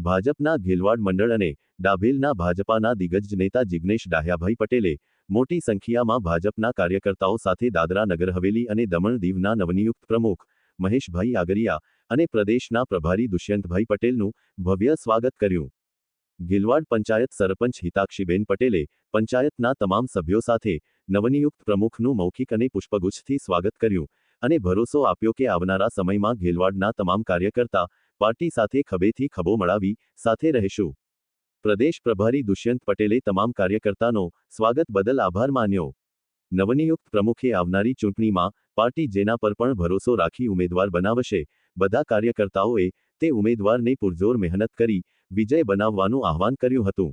ભાજપના ઘેલવાડ મંડળ અને ડાભેલના ભાજપાના દિગ્ગજ નેતા જિગ્નેશ ડાહ્યાભાઈ પટેલે મોટી સંખ્યામાં ભાજપના કાર્યકર્તાઓ સાથે દાદરા નગર હવેલી અને દમણ દીવના નવનિયુક્ત પ્રમુખ મહેશભાઈ આગરિયા અને પ્રદેશના પ્રભારી દુષ્યંતભાઈ પટેલનું ભવ્ય સ્વાગત કર્યું. ગિલવાડ પંચાયત સરપંચ હિતાક્ષીબેન પટેલે પંચાયતના તમામ સભ્યો સાથે નવનિયુક્ત પ્રમુખનું મૌખિક અને પુષ્પગુચ્છથી સ્વાગત કર્યું અને ભરોસો આપ્યો કે આવનારા સમયમાં ગિલવાડના તમામ કાર્યકર્તા પાર્ટી સાથે ખભેથી ખભો મળાવી સાથે રહેશું. પ્રદેશ પ્રભારી દુષ્યંત પટેલે તમામ કાર્યકર્તાનો સ્વાગત બદલ આભાર માન્યો. નવનિયુક્ત પ્રમુખે આવનારી ચૂંટણીમાં પાર્ટી જેના પર પણ ભરોસો રાખી ઉમેદવાર બનાવશે, બધા કાર્યકર્તાઓએ તે ઉમેદવારને પુરજોર મહેનત કરી વિજય બનાવવાનું આહવાન કર્યું હતું.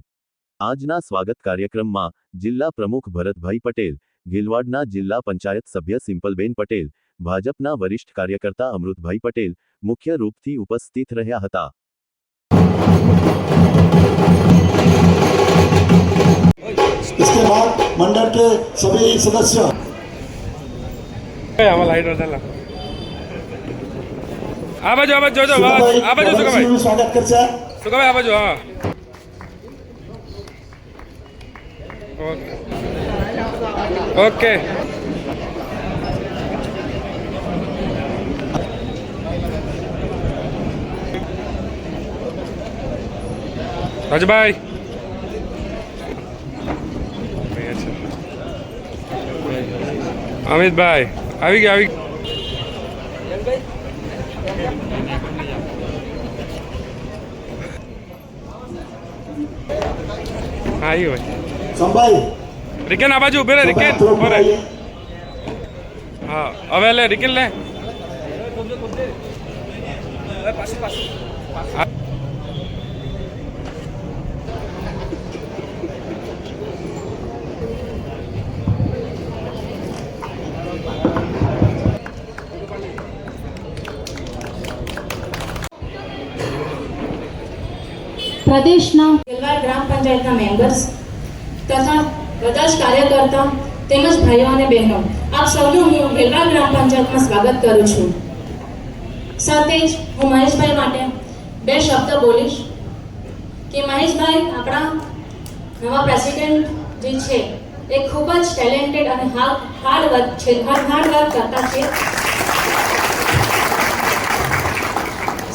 આજના સ્વાગત કાર્યક્રમમાં જિલ્લા પ્રમુખ ભરતભાઈ પટેલ, ગિલવાડના જિલ્લા પંચાયત સભ્ય સિમ્પલબેન પટેલ, ભાજપના વરિષ્ઠ કાર્યકર્તા અમૃતભાઈ પટેલ મુખ્ય રૂપથી ઉપસ્થિત રહ્યા હતા इसके बाद मंडल के सभी सदस्य આમાં લાઈટ વધારે આ બાજુ આ બાજુ જોજો સુકાભાઈ આ બાજુ સુકાભાઈ ગોવરસિંહનું સ્વાગત કરશે સુકાભાઈ આ રાજભાઈ. અમિતભાઈ આવી ગયા આવી હા આવી હોય. રિકેન આ બાજુ ઉભે રે રિકેન. ઊભો રે હા હવે લે રિકેન લે. પ્રદેશના ગેલવાડ ગ્રામ પંચાયતના મેમ્બર્સ તથા બધા જ કાર્યકર્તા તેમજ ભાઈઓ અને બહેનો, આપ સૌનું હું ગેલવાડ ગ્રામ પંચાયતમાં સ્વાગત કરું છું. સાથે જ હું મહેશભાઈ માટે બે શબ્દ બોલીશ કે મહેશભાઈ આપણા નવા પ્રેસિડેન્ટ જે છે, એ ખૂબ જ ટેલેન્ટેડ અને હાર્ડ વર્ક છે હાર્ડ વર્ક કરતા છે.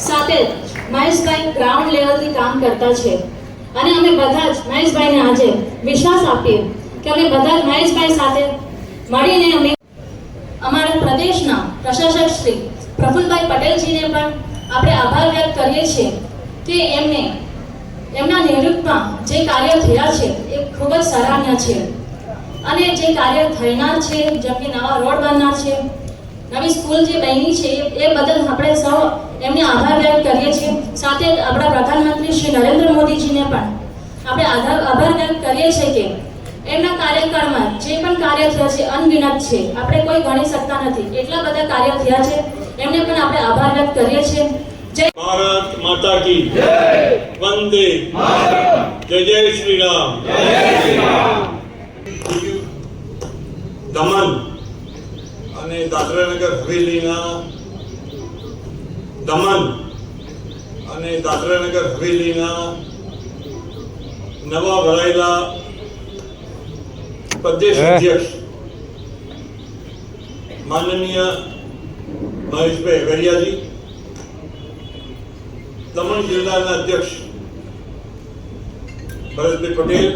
સાથે મહેશભાઈ ગ્રાઉન્ડ લેવલથી કામ કરતા છે. અને અમે બધા જ મહેશભાઈને આજે વિશ્વાસ આપીએ કે અમે બધા જ મહેશભાઈ સાથે મળીને અમે અમારા પ્રદેશના પ્રશાસક શ્રી પ્રફુલભાઈ પટેલજીને પણ આપણે આભાર વ્યક્ત કરીએ છીએ કે એમને એમના નિવૃત્તમાં જે કાર્ય થયા છે એ ખૂબ જ સરાહનીય છે. અને જે કાર્ય થનાર છે, જેમ કે નવા રોડ બનનાર છે, નવી સ્કૂલ જે બની છે એ- બદલ આપણે સૌ એમને આભાર વ્યક્ત કરીએ છીએ. સાથે આપણા પ્રધાનમંત્રી શ્રી નરેન્દ્ર મોદીજીને પણ આપણે આભાર આભાર વ્યક્ત કરીએ છીએ કે એમના કાર્યકાળમાં જે પણ કાર્ય થયા છે અનગિનત છે આપણે કોઈ ગણી શકતા નથી. એટલા બધા કાર્ય થયા છે. એમને પણ આપણે આભાર વ્યક્ત કરીએ છીએ. જય ભારત માતા કી જય. વંદે જય. જય શ્રી રામ. જય શ્રી રામ. દમન અને દાદરા નગર હવેલીના દમણ અને દાદરાનગર હવેલીના નવા વડાયેલા પ્રદેશ અધ્યક્ષ માનનીય મહેશભાઈ વેરિયાજી દમણ જિલ્લાના અધ્યક્ષ ભરતભાઈ પટેલ.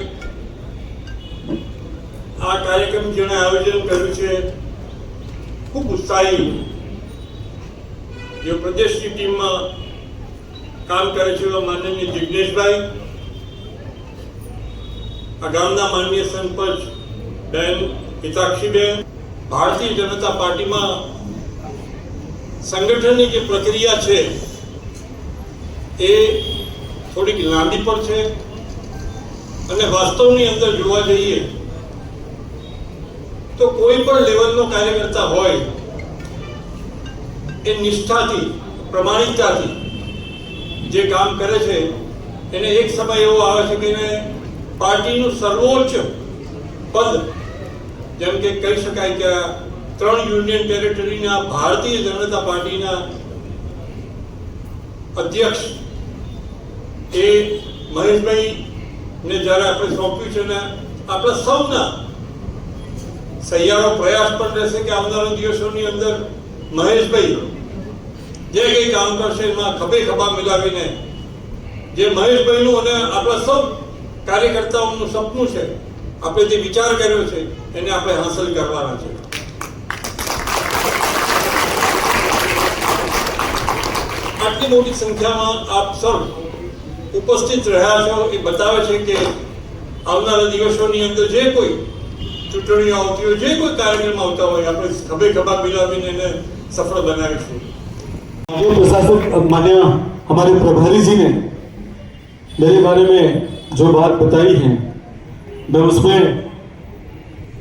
આ કાર્યક્રમ જેણે આયોજન કર્યું છે ખૂબ ઉત્સાહી જે પ્રદેશની ટીમમાં કામ કરે છે એવા માનનીય જિજ્ઞેશભાઈ આ ગામના માનનીય સરપંચ બેન હિતાક્ષીબેન, ભારતીય જનતા પાર્ટીમાં સંગઠનની જે પ્રક્રિયા છે એ થોડીક લાંબી પણ છે અને વાસ્તવની અંદર જોવા જઈએ તો કોઈ પણ લેવલનો કાર્યકર્તા હોય એ નિષ્ઠાથી, પ્રમાણિકતાથી જે કામ કરે છે, એને એક સમય એવો આવે છે કે એને પાર્ટીનું સર્વોચ્ચ પદ, જેમ કે કહી શકાય કે ત્રણ યુનિયન ટેરેટરીના ભારતીય જનતા પાર્ટીના અધ્યક્ષ એ મહેશભાઈ ને જ્યારે આપણે સોંપ્યું છે ને, આપણા સૌના સહિયારો પ્રયાસ પણ રહેશે કે આવનારા દિવસોની અંદર મહેશભાઈ, જે કંઈ કામ કરશે એમાં ખભે ખભા મિલાવીને, જે મહેશભાઈનું અને આપણા સૌ કાર્યકર્તાઓનું સપનું છે, આપણે જે વિચાર કર્યો છે, એને આપણે હાંસલ કરવાના છે. આટલી મોટી સંખ્યામાં આપ સૌ ઉપસ્થિત રહ્યા છો એ બતાવે છે કે આવનારા દિવસોની અંદર જે કોઈ ચૂંટણીઓ આવતી હોય, જે કોઈ કાર્યક્રમ આવતા હોય, આપણે ખભે ખભા મિલાવીને એને સફળ બનાવીશું माननीय प्रशासक मान्य हमारे प्रभारी जी ने मेरे बारे में जो बात बताई है मैं उसमें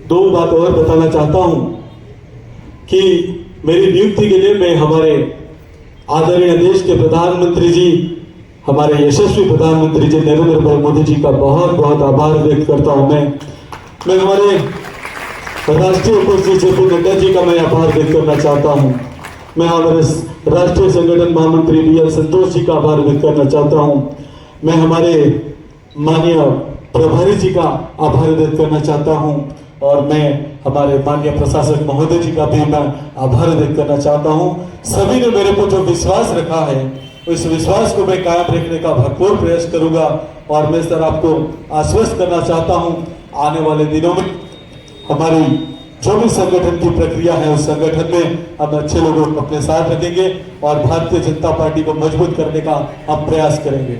दो बात और बताना चाहता हूं कि मेरी नियुक्ति के लिए मैं हमारे आदरणीय देश के प्रधानमंत्री जी हमारे यशस्वी प्रधानमंत्री जी नरेंद्र भाई मोदी जी का बहुत बहुत आभार व्यक्त करता हूं मैं मैं हमारे राष्ट्रीय अध्यक्ष जे पी नड्डा जी का मैं आभार व्यक्त करना चाहता हूँ। मैं हमारे राष्ट्रीय संगठन महामंत्री बी एल संतोष जी का आभार व्यक्त करना चाहता हूँ। मैं हमारे माननीय प्रभारी जी का आभार व्यक्त करना चाहता हूँ और मैं हमारे माननीय प्रशासक महोदय जी का भी मैं आभार व्यक्त करना चाहता हूँ। सभी ने मेरे को जो विश्वास रखा है, उस विश्वास को मैं कायम रखने का भरपूर प्रयास करूँगा और मैं सर आपको आश्वस्त करना चाहता हूँ। आने वाले दिनों में हमारी जो भी संगठन की प्रक्रिया है उस संगठन में हम अच्छे लोगों को अपने साथ रखेंगे और भारतीय जनता पार्टी को मजबूत करने का हम प्रयास करेंगे